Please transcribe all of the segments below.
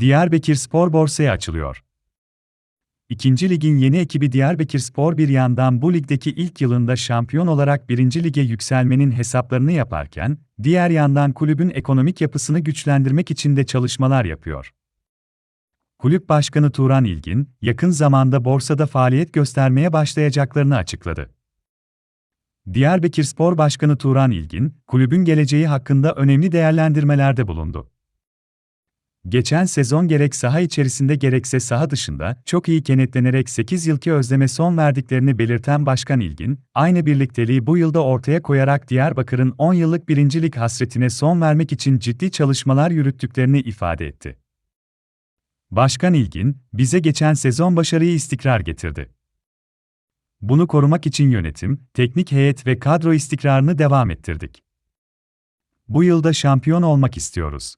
Diyarbakır Spor borsaya açılıyor. İkinci ligin yeni ekibi Diyarbakır Spor bir yandan bu ligdeki ilk yılında şampiyon olarak birinci lige yükselmenin hesaplarını yaparken, diğer yandan kulübün ekonomik yapısını güçlendirmek için de çalışmalar yapıyor. Kulüp Başkanı Turan İlgin, yakın zamanda borsada faaliyet göstermeye başlayacaklarını açıkladı. Diyarbakır Spor Başkanı Turan İlgin, kulübün geleceği hakkında önemli değerlendirmelerde bulundu. Geçen sezon gerek saha içerisinde gerekse saha dışında çok iyi kenetlenerek 8 yılki özleme son verdiklerini belirten Başkan İlgin, aynı birlikteliği bu yılda ortaya koyarak Diyarbakır'ın 10 yıllık birincilik hasretine son vermek için ciddi çalışmalar yürüttüklerini ifade etti. Başkan İlgin, bize geçen sezon başarıyı istikrar getirdi. Bunu korumak için yönetim, teknik heyet ve kadro istikrarını devam ettirdik. Bu yılda şampiyon olmak istiyoruz.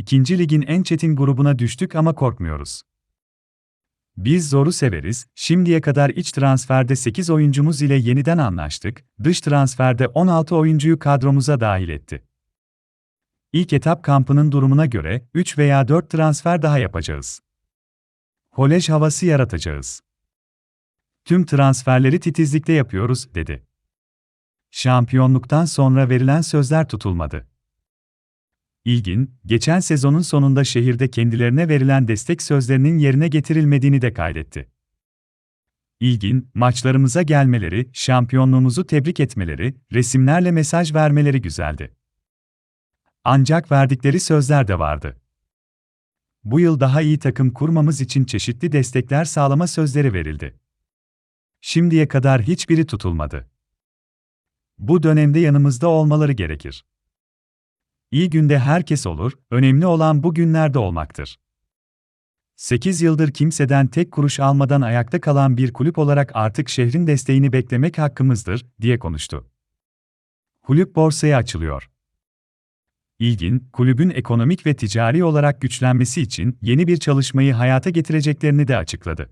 İkinci ligin en çetin grubuna düştük ama korkmuyoruz. Biz zoru severiz, şimdiye kadar iç transferde 8 oyuncumuz ile yeniden anlaştık, dış transferde 16 oyuncuyu kadromuza dahil etti. İlk etap kampının durumuna göre 3 veya 4 transfer daha yapacağız. Kolej havası yaratacağız. Tüm transferleri titizlikle yapıyoruz, dedi. Şampiyonluktan sonra verilen sözler tutulmadı. İlgin, geçen sezonun sonunda şehirde kendilerine verilen destek sözlerinin yerine getirilmediğini de kaydetti. İlgin, maçlarımıza gelmeleri, şampiyonluğumuzu tebrik etmeleri, resimlerle mesaj vermeleri güzeldi. Ancak verdikleri sözler de vardı. Bu yıl daha iyi takım kurmamız için çeşitli destekler sağlama sözleri verildi. Şimdiye kadar hiçbiri tutulmadı. Bu dönemde yanımızda olmaları gerekir. İyi günde herkes olur, önemli olan bu günlerde olmaktır. 8 yıldır kimseden tek kuruş almadan ayakta kalan bir kulüp olarak artık şehrin desteğini beklemek hakkımızdır, diye konuştu. Kulüp borsaya açılıyor. İlgin, kulübün ekonomik ve ticari olarak güçlenmesi için yeni bir çalışmayı hayata getireceklerini de açıkladı.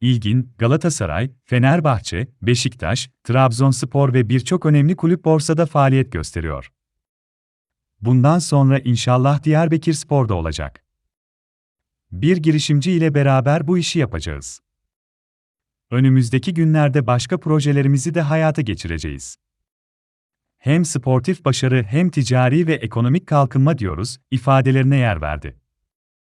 İlgin, Galatasaray, Fenerbahçe, Beşiktaş, Trabzonspor ve birçok önemli kulüp borsada faaliyet gösteriyor. Bundan sonra inşallah Diyarbakır Spor'da olacak. Bir girişimci ile beraber bu işi yapacağız. Önümüzdeki günlerde başka projelerimizi de hayata geçireceğiz. Hem sportif başarı hem ticari ve ekonomik kalkınma diyoruz, ifadelerine yer verdi.